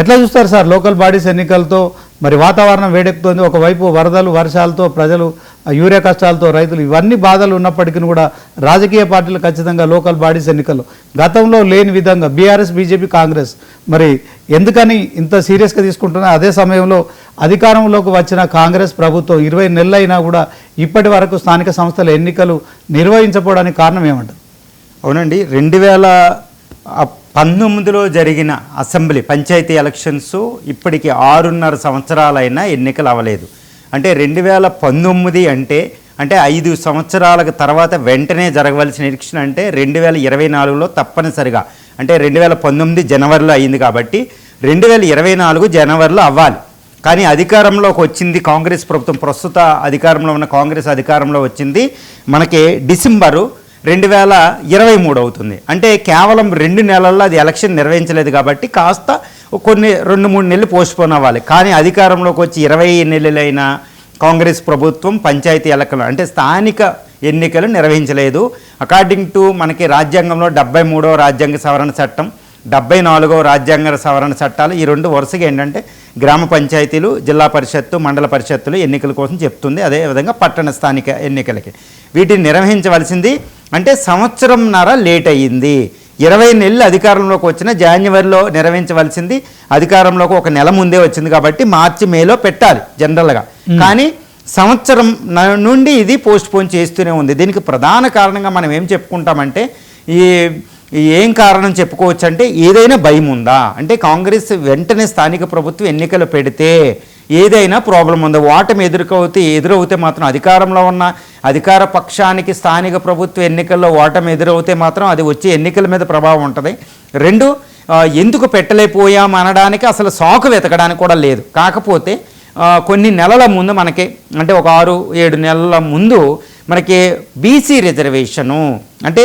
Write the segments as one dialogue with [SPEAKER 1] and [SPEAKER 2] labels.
[SPEAKER 1] ఎట్లా చూస్తారు sir? Local bodies ఎన్నికలతో మరి వాతావరణం వేడెక్కుతోంది. ఒకవైపు వరదలు వర్షాలతో ప్రజలు యూరియా కష్టాలతో రైతులు ఇవన్నీ బాధలు ఉన్నప్పటికీ కూడా రాజకీయ పార్టీలు ఖచ్చితంగా లోకల్ బాడీస్ ఎన్నికలు. గతంలో లేని విధంగా బీఆర్ఎస్ బీజేపీ కాంగ్రెస్. మరి ఎందుకని ఇంత సీరియస్గా తీసుకుంటున్నా? అదే సమయంలో అధికారంలోకి వచ్చిన కాంగ్రెస్ ప్రభుత్వం ఇరవై నెలలైనా కూడా ఇప్పటి వరకు స్థానిక సంస్థల ఎన్నికలు నిర్వహించకపోవడానికి కారణం ఏమంటారు?
[SPEAKER 2] అవునండి. రెండు వేల పంతొమ్మిదిలో జరిగిన అసెంబ్లీ పంచాయతీ ఎలక్షన్స్ ఇప్పటికి ఆరున్నర సంవత్సరాలైనా ఎన్నికలు అవ్వలేదు. అంటే రెండు వేల పంతొమ్మిది అంటే అంటే ఐదు సంవత్సరాలకు తర్వాత వెంటనే జరగవలసిన ఎలక్షన్ అంటే రెండు వేల ఇరవై నాలుగులో తప్పనిసరిగా. అంటే రెండు వేల పంతొమ్మిది జనవరిలో అయింది కాబట్టి రెండు వేల ఇరవై నాలుగు జనవరిలో అవ్వాలి. కానీ అధికారంలోకి వచ్చింది కాంగ్రెస్ ప్రభుత్వం. ప్రస్తుత అధికారంలో ఉన్న కాంగ్రెస్ అధికారంలో వచ్చింది. మనకి డిసెంబరు రెండు వేల ఇరవై మూడు అవుతుంది. అంటే కేవలం రెండు నెలల్లో అది ఎలక్షన్ నిర్వహించలేదు కాబట్టి కాస్త కొన్ని రెండు మూడు నెలలు పోస్ట్పోన్ అవ్వాలి. కానీ అధికారంలోకి వచ్చి ఇరవై నెలలైన కాంగ్రెస్ ప్రభుత్వం పంచాయతీ ఎన్నికలు అంటే స్థానిక ఎన్నికలు నిర్వహించలేదు. అకార్డింగ్ టు మనకి రాజ్యాంగంలో డెబ్బై మూడవ రాజ్యాంగ సవరణ చట్టం డెబ్బై నాలుగవ రాజ్యాంగ సవరణ చట్టాలు ఈ రెండు వరుసగా ఏంటంటే గ్రామ పంచాయతీలు జిల్లా పరిషత్తు మండల పరిషత్తులు ఎన్నికల కోసం చెప్తుంది. అదేవిధంగా పట్టణ స్థానిక ఎన్నికలకి వీటిని నిర్వహించవలసింది అంటే సంవత్సరంన్నర లేట్ అయ్యింది. ఇరవై నెలలు అధికారంలోకి వచ్చిన జనవరిలో నిర్వహించవలసింది అధికారంలోకి ఒక నెల ముందే వచ్చింది కాబట్టి మార్చి మేలో పెట్టాలి జనరల్గా. కానీ సంవత్సరం నుండి ఇది పోస్ట్ పోన్ చేస్తూనే ఉంది. దీనికి ప్రధాన కారణంగా మనం ఏం చెప్పుకుంటామంటే ఈ ఈ ఏం కారణం చెప్పుకోవచ్చు అంటే ఏదైనా భయం ఉందా? అంటే కాంగ్రెస్ వెంటనే స్థానిక ప్రభుత్వం ఎన్నికలు పెడితే ఏదైనా ప్రాబ్లం ఉందా? ఓటమి ఎదుర్కొతే ఎదురవుతే మాత్రం అధికారంలో ఉన్న అధికార పక్షానికి స్థానిక ప్రభుత్వ ఎన్నికల్లో ఓటమి ఎదురవుతే మాత్రం అది వచ్చే ఎన్నికల మీద ప్రభావం ఉంటుంది. రెండు ఎందుకు పెట్టలేకపోయాం అనడానికి అసలు సాకు వెతకడానికి కూడా లేదు. కాకపోతే కొన్ని నెలల ముందు మనకి అంటే ఒక ఆరు ఏడు నెలల ముందు మనకి బీసీ రిజర్వేషను అంటే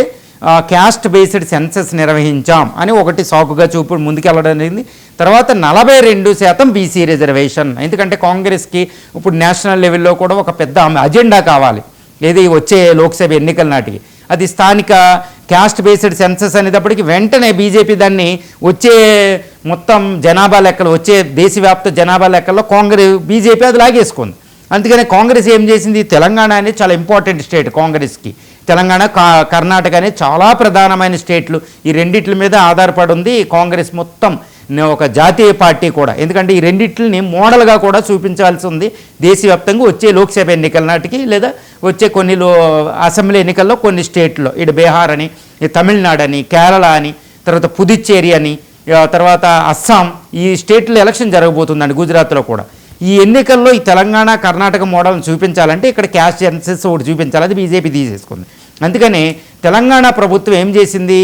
[SPEAKER 2] క్యాస్ట్ బేస్డ్ సెన్సెస్ నిర్వహించాం అని ఒకటి సాకుగా చూపు ముందుకెళ్ళడం జరిగింది. తర్వాత నలభై రెండు శాతం బీసీ రిజర్వేషన్. ఎందుకంటే కాంగ్రెస్కి ఇప్పుడు నేషనల్ లెవెల్లో కూడా ఒక పెద్ద అజెండా కావాలి. ఏది వచ్చే లోక్సభ ఎన్నికల నాటికి. అది స్థానిక క్యాస్ట్ బేస్డ్ సెన్సస్ అనేటప్పటికి వెంటనే బీజేపీ దాన్ని వచ్చే మొత్తం జనాభా లెక్కలు వచ్చే దేశవ్యాప్త జనాభా లెక్కల్లో కాంగ్రెస్ బీజేపీ అది లాగేసుకుంది. అందుకనే కాంగ్రెస్ ఏం చేసింది? తెలంగాణ అనేది చాలా ఇంపార్టెంట్ స్టేట్ కాంగ్రెస్కి. తెలంగాణ కా- కర్ణాటక అనేది చాలా ప్రధానమైన స్టేట్లు ఈ రెండిట్ల మీద ఆధారపడి ఉంది కాంగ్రెస్ మొత్తం. ఒక జాతీయ పార్టీ కూడా. ఎందుకంటే ఈ రెండిట్లని మోడల్గా కూడా చూపించాల్సి ఉంది దేశవ్యాప్తంగా వచ్చే లోక్సభ ఎన్నికల నాటికి లేదా వచ్చే కొన్ని లో అసెంబ్లీ ఎన్నికల్లో కొన్ని స్టేట్లో. ఇటు బీహార్ అని తమిళనాడు అని కేరళ అని తర్వాత పుదుచ్చేరి అని తర్వాత అస్సాం. ఈ స్టేట్లో ఎలక్షన్ జరగబోతుందండి గుజరాత్లో కూడా. ఈ ఎన్నికల్లో ఈ తెలంగాణ కర్ణాటక మోడల్ని చూపించాలంటే ఇక్కడ క్యాష్ సెన్సెస్ ఒకటి చూపించాలి. అది బీజేపీ తీసేసుకుంది. అందుకని తెలంగాణ ప్రభుత్వం ఏం చేసింది?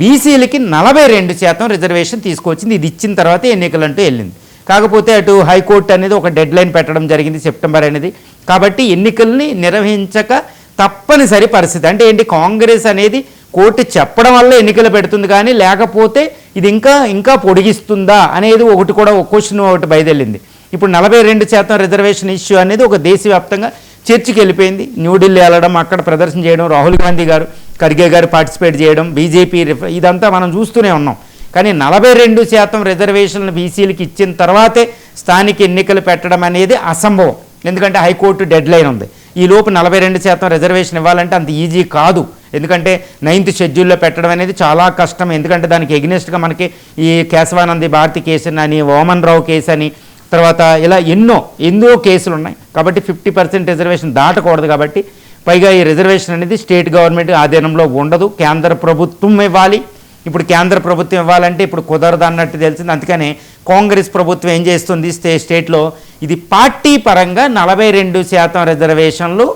[SPEAKER 2] బీసీలకి నలభై రెండు శాతం రిజర్వేషన్ తీసుకొచ్చింది. ఇది ఇచ్చిన తర్వాత ఎన్నికలు అంటూ వెళ్ళింది. కాకపోతే అటు హైకోర్టు అనేది ఒక డెడ్ లైన్ పెట్టడం జరిగింది సెప్టెంబర్ అనేది. కాబట్టి ఎన్నికల్ని నిర్వహించక తప్పనిసరి పరిస్థితి. అంటే ఏంటి? కాంగ్రెస్ అనేది కోర్టు చెప్పడం వల్ల ఎన్నికలు పెడుతుంది కానీ లేకపోతే ఇది ఇంకా ఇంకా పొడిగిస్తుందా అనేది ఒకటి కూడా ఒక క్వశ్చన్ ఒకటి బయదెళ్ళింది ఇప్పుడు నలభై రెండు శాతం రిజర్వేషన్ ఇష్యూ అనేది ఒక దేశవ్యాప్తంగా చర్చికి వెళ్ళిపోయింది. న్యూఢిల్లీ వెళ్ళడం అక్కడ ప్రదర్శన చేయడం రాహుల్ గాంధీ గారు ఖర్గే గారు పార్టిసిపేట్ చేయడం బీజేపీ ఇదంతా మనం చూస్తూనే ఉన్నాం. కానీ నలభై రెండు శాతం రిజర్వేషన్లు బీసీలకు ఇచ్చిన తర్వాతే స్థానిక ఎన్నికలు పెట్టడం అనేది అసంభవం. ఎందుకంటే హైకోర్టు డెడ్ లైన్ ఉంది. ఈ లోపు నలభై రెండు శాతం రిజర్వేషన్ ఇవ్వాలంటే అంత ఈజీ కాదు. ఎందుకంటే నైన్త్ షెడ్యూల్లో పెట్టడం అనేది చాలా కష్టం. ఎందుకంటే దానికి ఎగ్నెస్ట్గా మనకి ఈ కేశవానంది భారతి కేసు అని ఓమన్ రావు కేసు అని తర్వాత ఇలా ఎన్నో ఎన్నో కేసులు ఉన్నాయి. కాబట్టి ఫిఫ్టీ పర్సెంట్ రిజర్వేషన్ దాటకూడదు కాబట్టి పైగా ఈ రిజర్వేషన్ అనేది స్టేట్ గవర్నమెంట్ ఆధీనంలో ఉండదు. కేంద్ర ప్రభుత్వం ఇవ్వాలి. ఇప్పుడు కేంద్ర ప్రభుత్వం ఇవ్వాలంటే ఇప్పుడు కుదరదు అన్నట్టు తెలిసింది. అందుకని కాంగ్రెస్ ప్రభుత్వం ఏం చేస్తుంది? స్టే స్టేట్లో ఇది పార్టీ పరంగా నలభై రెండు శాతం రిజర్వేషన్లు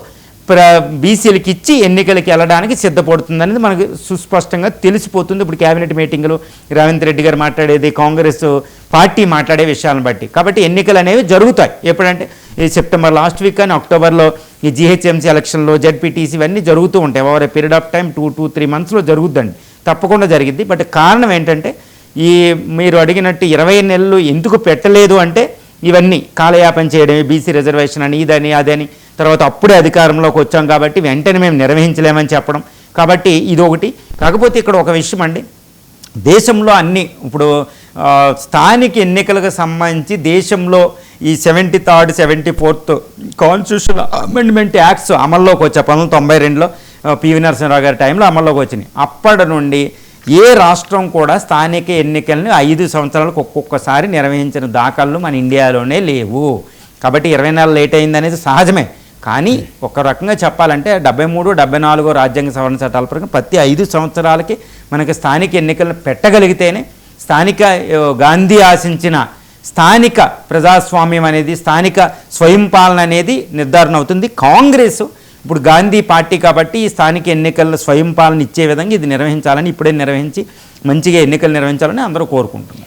[SPEAKER 2] ప్ర బీసీలకు ఇచ్చి ఎన్నికలకి వెళ్ళడానికి సిద్ధపడుతుందనేది మనకు సుస్పష్టంగా తెలిసిపోతుంది. ఇప్పుడు కేబినెట్ మీటింగ్లు రేవంత్ రెడ్డి గారు మాట్లాడేది కాంగ్రెస్ పార్టీ మాట్లాడే విషయాలను బట్టి. కాబట్టి ఎన్నికలు అనేవి జరుగుతాయి. ఎప్పుడంటే ఈ సెప్టెంబర్ లాస్ట్ వీక్ కానీ అక్టోబర్లో ఈ జిహెచ్ఎంసీ ఎలక్షన్లో జడ్పీటీసీ ఇవన్నీ జరుగుతూ ఉంటాయి. Over a period of time two two three మంత్స్లో జరుగుద్దండి. తప్పకుండా జరిగింది బట్ కారణం ఏంటంటే ఈ మీరు అడిగినట్టు ఇరవై నెలలు ఎందుకు పెట్టలేదు అంటే ఇవన్నీ కాలయాపన చేయడం బీసీ రిజర్వేషన్ అని ఇదని అదని. తర్వాత అప్పుడే అధికారంలోకి వచ్చాం కాబట్టి వెంటనే మేము నిర్వహించలేమని చెప్పడం. కాబట్టి ఇది ఒకటి కాకపోతే ఇక్కడ ఒక విషయం అండి. దేశంలో అన్ని ఇప్పుడు స్థానిక ఎన్నికలకు సంబంధించి దేశంలో ఈ seventy third seventy fourth constitution amendment acts అమల్లోకి వచ్చాయి. పంతొమ్మిది తొంభై రెండులో పివి నరసింహరావు గారి టైంలో అమల్లోకి వచ్చినాయి. అప్పటి నుండి ఏ రాష్ట్రం కూడా స్థానిక ఎన్నికలను ఐదు సంవత్సరాలకు ఒక్కొక్కసారి నిర్వహించిన దాఖలు మన ఇండియాలోనే లేవు. కాబట్టి ఇరవై నెలలు లేట్ అయిందనేది సహజమే. కానీ ఒక రకంగా చెప్పాలంటే డెబ్బై మూడు డెబ్బై నాలుగో రాజ్యాంగ సవరణ చట్టాల ప్రకారం ప్రతి ఐదు సంవత్సరాలకి మనకి స్థానిక ఎన్నికలను పెట్టగలిగితేనే స్థానిక గాంధీ ఆశించిన స్థానిక ప్రజాస్వామ్యం అనేది స్థానిక స్వయం పాలన అనేది నిర్ధారణ అవుతుంది. కాంగ్రెస్ ఇప్పుడు గాంధీ పార్టీ కాబట్టి ఈ స్థానిక ఎన్నికల్లో స్వయం పాలన ఇచ్చే విధంగా ఇది నిర్వహించాలని ఇప్పుడే నిర్వహించి మంచిగా ఎన్నికలు నిర్వహించాలని అందరూ కోరుకుంటున్నారు.